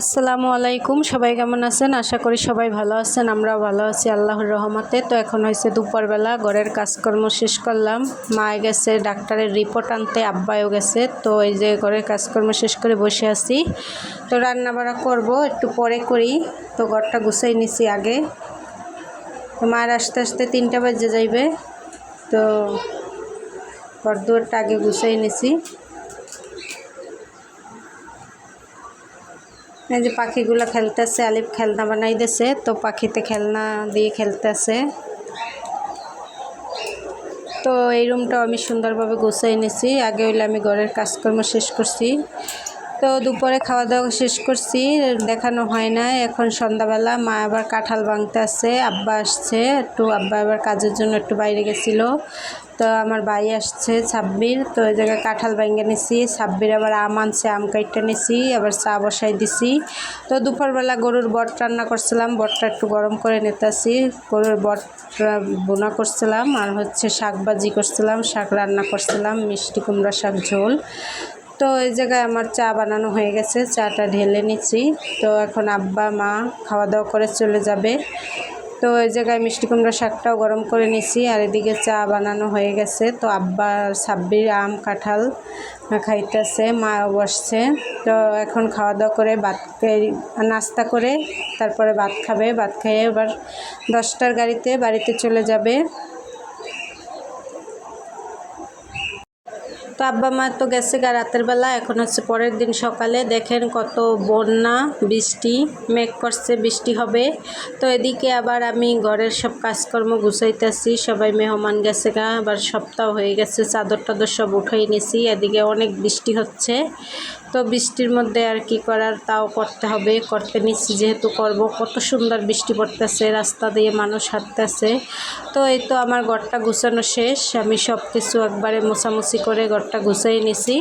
আসসালামু আলাইকুম, সবাই কেমন আছেন? আশা করি সবাই ভালো আছেন, আমরাও ভালো আছি আল্লাহর রহমতে। তো এখন হয়েছে দুপুরবেলা, ঘরের কাজকর্ম শেষ করলাম। মা গেছে, ডাক্তারের রিপোর্ট আনতে আব্বায়ও গেছে। তো এই যে ঘরের কাজকর্ম শেষ করে বসে আছি। তো রান্না বাড়া করব, একটু পরে করি। তো ঘরটা গুছাই নিছি আগে। তো মায়ের আস্তে আস্তে তিনটা বাজে যাইবে। তো ঘর দুয়ারটা আগে গুছাই নিছি। এই যে পাখিগুলো খেলতেছে, আলিফ খেলনা বানাই দিছে তো পাখিতে খেলনা দিয়ে খেলতেছে। তো এই রুমটাও আমি সুন্দরভাবে গুছাই নিছি। আগে হইলে আমি ঘরের কাজকর্ম শেষ করছি। তো দুপুরে খাওয়া দাওয়া শেষ করছি, দেখানো হয় না এখন সন্ধ্যাবেলা মা আবার কাঁঠাল ভাঙতে আছে আব্বা আসছে, একটু আব্বা আবার কাজের জন্য একটু বাইরে গেছিল। তো আমার ভাই আসছে ছাব্বির তো ওই জায়গায় কাঁঠাল ভাঙ্গে নিছি। ছাব্বির আবার আম আনছে, আম কাইটটা নিছি, আবার চা বসাই দিছি। তো দুপুরবেলা গরুর বট রান্না করছিলাম, বটটা একটু গরম করে নিতেছি। গরুর বট বোনা করছিলাম, আর হচ্ছে শাক ভাজি করছিলাম, শাক রান্না করছিলাম, মিষ্টি কুমড়া, শাক ঝোল। তো এই জায়গায় আমার চা বানানো হয়ে গেছে, চাটা ঢেলে নিচ্ছি। তো এখন আব্বা, মা খাওয়া দাওয়া করে চলে যাবে। তো এই জায়গায় মিষ্টি কুমড়া শাকটাও গরম করে নিছি আর এদিকে চা বানানো হয়ে গেছে। তো আব্বা সাব্বির আম, কাঁঠাল খাইতেছে, মাও বসছে। তো এখন খাওয়া দাওয়া করে ভাত নাস্তা করে তারপরে ভাত খাবে। ভাত খেয়ে এবার দশটার গাড়িতে বাড়িতে চলে যাবে। তো আব্বা মা তো গেছে গা রাতের বেলা, এখন হচ্ছে পরের দিন সকালে। দেখেন কত বন্যা, বৃষ্টি, মেঘ করছে, বৃষ্টি হবে। তো এদিকে আবার আমি ঘরের সব কাজকর্ম গুছাইতেছি, সবাই মেহমান গেছে গা, আবার সপ্তাহ হয়ে গেছে চাদর টাদর সব উঠাই নিছি, এদিকে অনেক বৃষ্টি হচ্ছে। তো বৃষ্টির মধ্যে আর কি করার তাও করতে হবে, করতে নিচ্ছি যেহেতু করব। কত সুন্দর বৃষ্টি পড়তেছে, রাস্তা দিয়ে মানুষ হাঁটতেছে। তো এই তো আমার ঘরটা গুছানো শেষ। আমি সব কিছু একবারে মোছামুছি করে ঘরটা গুছাই নিছি।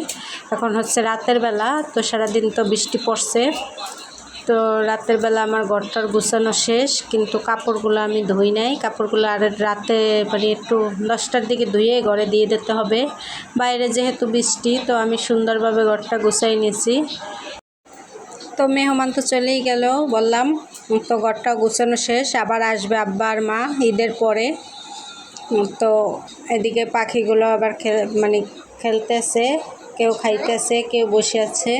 এখন হচ্ছে রাতের বেলা, তো সারাদিন তো বৃষ্টি পড়ছে। তো রাতের বেলা আমার ঘরটার গুছানো শেষ, কিন্তু কাপড়গুলো আমি ধুই নাই। কাপড়গুলো আর রাতে মানে একটু দশটার দিকে ধুয়ে ঘরে দিয়ে দিতে হবে। বাইরে যেহেতু বৃষ্টি, তো আমি সুন্দরভাবে ঘরটা গুছাই নিয়েছি। তো মেহমান তো চলেই গেল, বললাম, তো ঘরটা গুছানো শেষ, আবার আসবে আব্বা আর মা ঈদের পরে। তো এদিকে পাখিগুলো আবার মানে খেলতেছে, কেউ খাইতেছে, কেউ বসে আছে।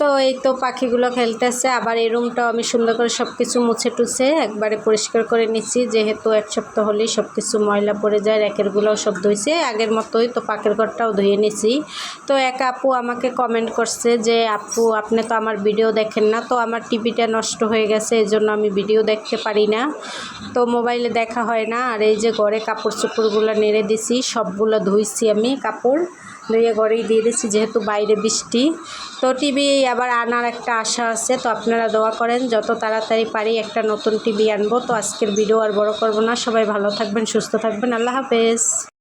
তো এই তো পাখিগুলো খেলতেছে। আবার এই রুমটাও আমি সুন্দর করে সব কিছু মুছে টুছে একবারে পরিষ্কার করে নিচ্ছি। যেহেতু এক সপ্তাহ হলেই সব কিছু ময়লা পড়ে যায় র্যাকেরগুলোও সব ধুইছে আগের মতোই তো পাখির ঘরটাও ধুয়ে নিছি। তো এক আপু আমাকে কমেন্ট করছে যে, আপু, আপনি তো আমার ভিডিও দেখেন না, তো আমার টিভিটা নষ্ট হয়ে গেছে এই জন্য আমি ভিডিও দেখতে পারি না। তো মোবাইলে দেখা হয় না। আর এই যে ঘরে কাপড় চোপড়গুলো নেড়ে দিছি, সবগুলো ধুইছি আমি কাপড়। ধুয়ে ঘরেই দিয়ে দিচ্ছি, যেহেতু বাইরে বৃষ্টি। তো টিভি আবার আনার একটা আশা আছে, তো আপনারা দোয়া করেন, যত তাড়াতাড়ি পারি একটা নতুন টিভি আনব। তো আজকের ভিডিও আর বড় করব না। সবাই ভালো থাকবেন, সুস্থ থাকবেন। আল্লাহ হাফেজ।